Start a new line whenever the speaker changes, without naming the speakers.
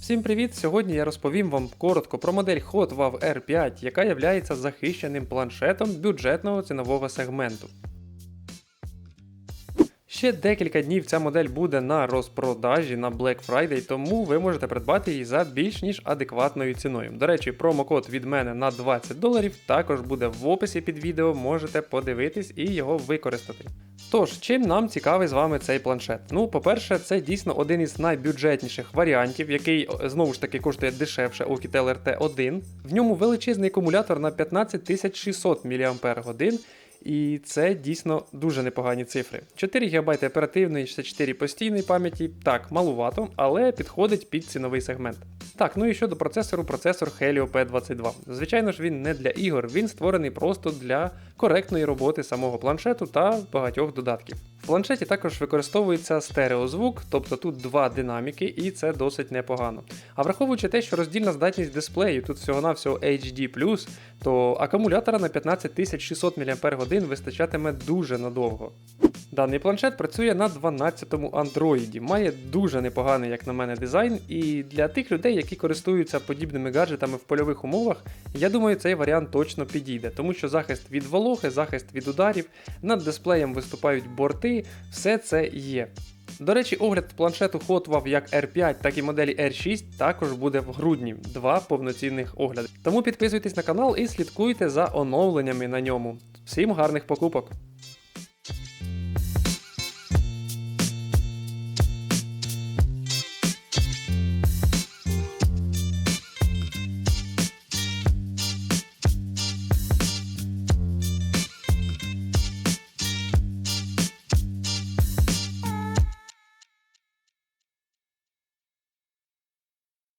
Всім привіт! Сьогодні я розповім вам коротко про модель Hot Wav R5, яка є захищеним планшетом бюджетного цінового сегменту. Ще декілька днів ця модель буде на розпродажі на Black Friday, тому ви можете придбати її за більш ніж адекватною ціною. До речі, промокод від мене на 20 доларів також буде в описі під відео, можете подивитись і його використати. Тож, чим нам цікавий з вами цей планшет? Ну, по-перше, це дійсно один із найбюджетніших варіантів, який знову ж таки коштує дешевше Oukitel RT1. В ньому величезний акумулятор на 15600 мАч. І це дійсно дуже непогані цифри. 4 ГБ оперативної, 64 постійної пам'яті, так, малувато, але підходить під ціновий сегмент. Так, ну і щодо процесору, процесор Helio P22. Звичайно ж, він не для ігор, він створений просто для коректної роботи самого планшету та багатьох додатків. В планшеті також використовується стереозвук, тобто тут два динаміки, і це досить непогано. А враховуючи те, що роздільна здатність дисплею тут всього-навсього HD, то акумулятора на 15600 мАч вистачатиме дуже надовго. Даний планшет працює на 12-му Android, має дуже непоганий, як на мене, дизайн, і для тих людей, які користуються подібними гаджетами в польових умовах, я думаю, цей варіант точно підійде, тому що захист від вологи, захист від ударів, над дисплеєм виступають борти, все це є. До речі, огляд планшету Hotwav як R5, так і моделі R6 також буде в грудні, два повноцінних огляди. Тому підписуйтесь на канал і слідкуйте за оновленнями на ньому. Всім гарних покупок!